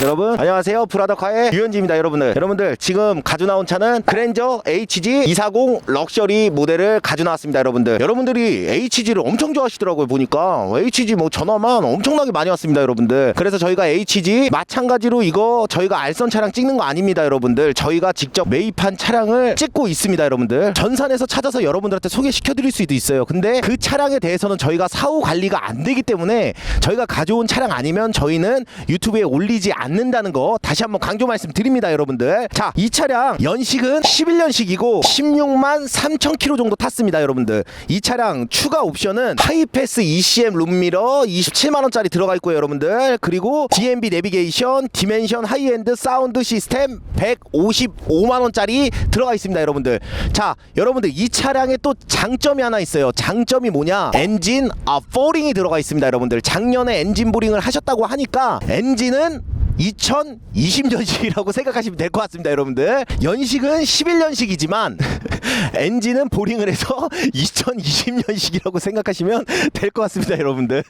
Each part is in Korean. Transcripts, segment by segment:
여러분 안녕하세요. 브라더카의 유현지입니다 여러분들. 여러분들 지금 가져 나온 차는 그랜저 HG 240 럭셔리 모델을 가져 나왔습니다 여러분들. 여러분들이 HG를 엄청 좋아하시더라고요 보니까. HG 뭐 전화만 엄청나게 많이 왔습니다 여러분들. 그래서 저희가 HG 마찬가지로 이거 저희가 알선 차량 찍는 거 아닙니다 여러분들. 저희가 직접 매입한 차량을 찍고 있습니다 여러분들. 전산에서 찾아서 여러분들한테 소개시켜 드릴 수도 있어요. 근데 그 차량에 대해서는 저희가 사후 관리가 안 되기 때문에 저희가 가져온 차량 아니면 저희는 유튜브에 올리지 않 는다는 거 다시 한번 강조 말씀드립니다 여러분들. 자 이 차량 연식은 11년식이고 16만 3천 킬로 정도 탔습니다 여러분들. 이 차량 추가 옵션은 하이패스 ECM 룸미러 27만 원짜리 들어가 있고요 여러분들. 그리고 DMB 내비게이션 디멘션 하이엔드 사운드 시스템 155만 원짜리 들어가 있습니다 여러분들. 자 여러분들 이 차량에 또 장점이 하나 있어요. 장점이 뭐냐? 엔진 아 포링이 들어가 있습니다 여러분들. 작년에 엔진 보링을 하셨다고 하니까 엔진은 2020년식이라고 생각하시면 될 것 같습니다, 여러분들. 연식은 11년식이지만 엔진은 보링을 해서 2020년식이라고 생각하시면 될 것 같습니다, 여러분들.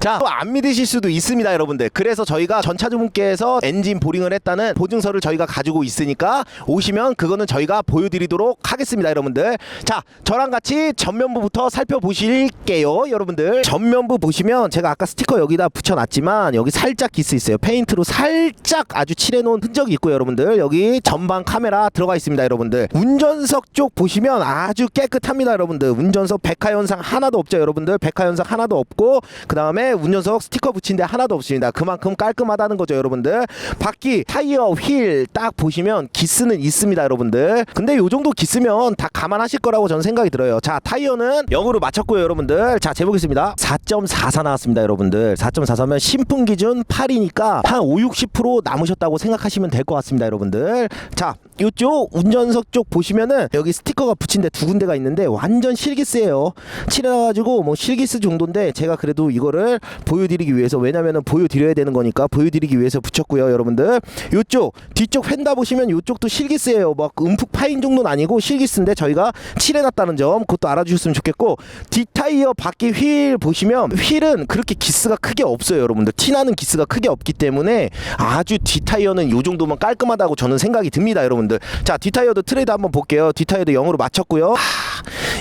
자, 또안 믿으실 수도 있습니다, 여러분들. 그래서 저희가 전차주분께서 엔진 보링을 했다는 보증서를 저희가 가지고 있으니까 오시면 그거는 저희가 보여드리도록 하겠습니다, 여러분들. 자, 저랑 같이 전면부부터 살펴보실게요, 여러분들. 전면부 보시면 제가 아까 스티커 여기다 붙여놨지만 여기 살짝 기스 있어요. 페인트로 살짝 아주 칠해놓은 흔적이 있고요, 여러분들. 여기 전방 카메라 들어가 있습니다, 여러분들. 운전석 쪽 보시면 아주 깨끗합니다, 여러분들. 운전석 백화 현상 하나도 없죠, 여러분들. 백화 현상 하나도 없고 그 다음에 운전석 스티커 붙인 데 하나도 없습니다. 그만큼 깔끔하다는 거죠, 여러분들. 바퀴, 타이어, 휠 딱 보시면 기스는 있습니다, 여러분들. 근데 요 정도 기스면 다 감안하실 거라고 저는 생각이 들어요. 자, 타이어는 0으로 맞췄고요, 여러분들. 자, 재보겠습니다. 4.44 나왔습니다, 여러분들. 4.44면 신품 기준 8이니까 한 5, 60% 남으셨다고 생각하시면 될 것 같습니다, 여러분들. 자, 이쪽 운전석 쪽 보시면은 여기 스티커가 붙인 데 두 군데가 있는데 완전 실기스예요. 칠해가지고 뭐 실기스 정도인데 제가 그래도 이거를 보여드리기 위해서 왜냐면은 보여드려야 되는 거니까 보여드리기 위해서 붙였고요, 여러분들. 이쪽 뒤쪽 펜다 보시면 이쪽도 실기스예요. 막 움푹 파인 정도는 아니고 실기스인데 저희가 칠해놨다는 점 그것도 알아주셨으면 좋겠고 뒷타이어 바퀴 휠 보시면 휠은 그렇게 기스가 크게 없어요, 여러분들. 티나는 기스가 크게 없기 때문에 아주 뒷타이어는 요 정도면 깔끔하다고 저는 생각이 듭니다, 여러분들. 자, 뒷타이어도 트레이드 한번 볼게요. 뒷타이어도 0으로 맞췄고요.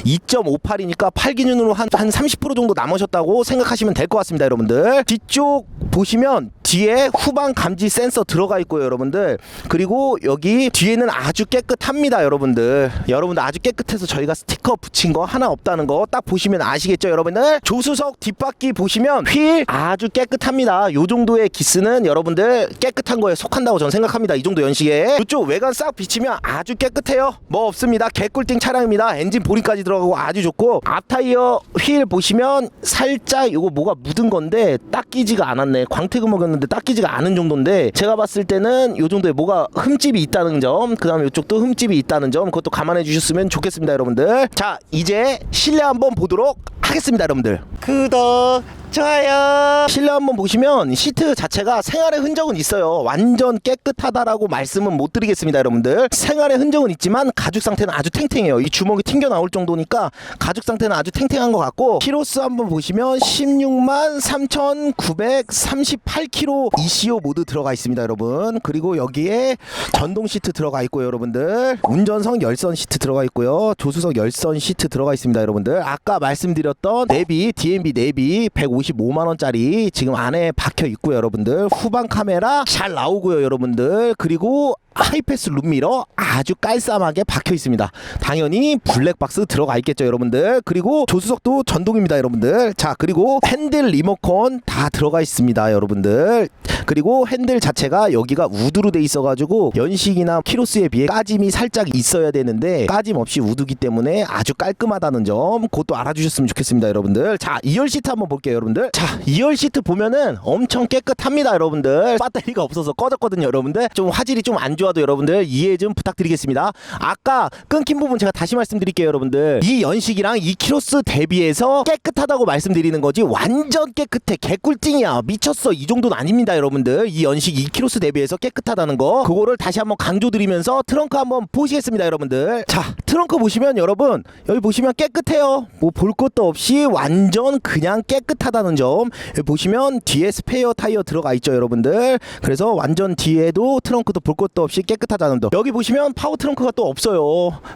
2.58이니까 8 기준으로 한, 한 30% 정도 남으셨다고 생각하시면 될 것 같습니다, 여러분들. 뒤쪽 보시면 뒤에 후방 감지 센서 들어가 있고요, 여러분들. 그리고 여기 뒤에는 아주 깨끗합니다, 여러분들. 여러분들 아주 깨끗해서 저희가 스티커 붙인 거 하나 없다는 거 딱 보시면 아시겠죠, 여러분들? 조수석 뒷바퀴 보시면 휠 아주 깨끗합니다. 요 정도의 기스는 여러분들 깨끗한 거에 속한다고 저는 생각합니다. 이 정도 연식에. 이쪽 외관 싹 비치면 아주 깨끗해요. 뭐 없습니다. 개꿀띵 차량입니다. 엔진 보링까지 들어가고 아주 좋고 앞타이어 휠 보시면 살짝 이거 뭐가 묻은 건데 닦이지가 않았네. 광택을 먹였는데 닦이지가 않은 정도인데 제가 봤을 때는 요 정도에 뭐가 흠집이 있다는 점, 그 다음에 이쪽도 흠집이 있다는 점 그것도 감안해 주셨으면 좋겠습니다, 여러분들. 자, 이제 실내 한번 보도록 하겠습니다, 여러분들. 구독 좋아요. 실내 한번 보시면 시트 자체가 생활의 흔적은 있어요. 완전 깨끗하다라고 말씀은 못 드리겠습니다, 여러분들. 생활의 흔적은 있지만 가죽 상태는 아주 탱탱해요. 이 주먹이 튕겨 나올 정도니까 가죽 상태는 아주 탱탱한 것 같고 키로수 한번 보시면 16만 3,938km ECO 모드 들어가 있습니다, 여러분. 그리고 여기에 전동 시트 들어가 있고요, 여러분들. 운전석 열선 시트 들어가 있고요. 조수석 열선 시트 들어가 있습니다, 여러분들. 아까 말씀드렸던 내비 DMB 내비 155만 원짜리 지금 안에 박혀 있고요, 여러분들. 후방 카메라 잘 나오고요, 여러분들. 그리고 하이패스 룸미러 아주 깔쌈하게 박혀 있습니다. 당연히 블랙박스 들어가 있겠죠, 여러분들. 그리고 조수석도 전동입니다, 여러분들. 자, 그리고 핸들 리모컨 다 들어가 있습니다, 여러분들. 그리고 핸들 자체가 여기가 우드로 돼 있어가지고 연식이나 키로수에 비해 까짐이 살짝 있어야 되는데 까짐 없이 우드기 때문에 아주 깔끔하다는 점 그것도 알아주셨으면 좋겠습니다, 여러분들. 자, 2열 시트 한번 볼게요, 여러분들. 자, 2열 시트 보면은 엄청 깨끗합니다, 여러분들. 배터리가 없어서 꺼졌거든요, 여러분들. 좀 화질이 좀 안 좋아도 여러분들 이해 좀 부탁드리겠습니다. 아까 끊긴 부분 제가 다시 말씀드릴게요, 여러분들. 이 연식이랑 이 키로수 대비해서 깨끗하다고 말씀드리는 거지 완전 깨끗해 개꿀띵이야 미쳤어 이 정도는 아닙니다, 여러분. 여러분들 이 연식 2키로수 대비해서 깨끗하다는 거 그거를 다시 한번 강조드리면서 트렁크 한번 보시겠습니다 여러분들. 자 트렁크 보시면 여러분 여기 보시면 깨끗해요. 뭐 볼 것도 없이 완전 그냥 깨끗하다는 점. 여기 보시면 뒤에 스페어 타이어 들어가 있죠 여러분들. 그래서 완전 뒤에도 트렁크도 볼 것도 없이 깨끗하다는 점. 여기 보시면 파워 트렁크가 또 없어요.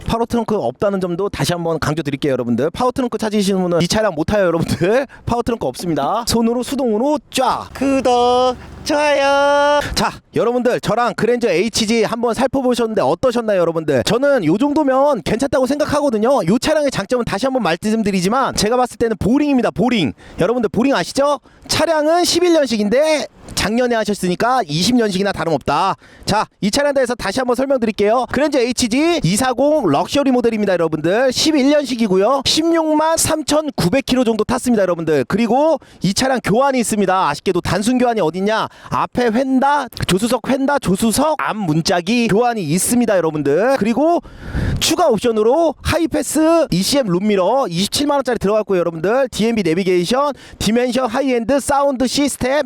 파워 트렁크 없다는 점도 다시 한번 강조드릴게요 여러분들. 파워 트렁크 찾으시는 분은 이 차량 못 타요 여러분들. 파워 트렁크 없습니다. 손으로 수동으로 쫙. 구독 좋아요. 자 여러분들 저랑 그랜저 HG 한번 살펴보셨는데 어떠셨나요 여러분들? 저는 요 정도면 괜찮다고 생각하거든요. 요 차량의 장점은 다시 한번 말씀드리지만 제가 봤을 때는 보링입니다 보링. 여러분들 보링 아시죠? 차량은 11년식인데 작년에 하셨으니까 20년식이나 다름없다. 자, 이 차량에 대해서 다시 한번 설명드릴게요. 그랜저 HG 240 럭셔리 모델입니다, 여러분들. 11년식이고요. 16만 3,900km 정도 탔습니다, 여러분들. 그리고 이 차량 교환이 있습니다. 아쉽게도 단순 교환이 어딨냐? 앞에 휀다, 조수석 휀다, 조수석 앞 문짝이 교환이 있습니다, 여러분들. 그리고 추가 옵션으로 하이패스 ECM 룸미러 27만 원짜리 들어갔고요, 여러분들. DMB 내비게이션, 디멘션 하이엔드 사운드 시스템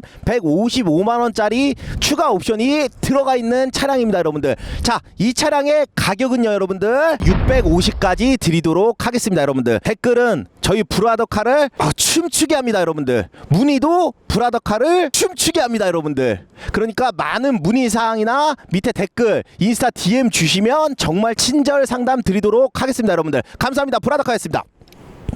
155만 원짜리 추가 옵션이 들어가 있는 차량입니다, 여러분들. 자, 이 차량의 가격은요, 여러분들 650까지 드리도록 하겠습니다, 여러분들. 댓글은 저희 브라더카를 아, 춤추게 합니다, 여러분들. 문의도 브라더카를 춤추게 합니다, 여러분들. 그러니까 많은 문의 사항이나 밑에 댓글, 인스타 DM 주시면 정말 친절 상담 드리도록 하겠습니다, 여러분들. 감사합니다. 브라더카였습니다.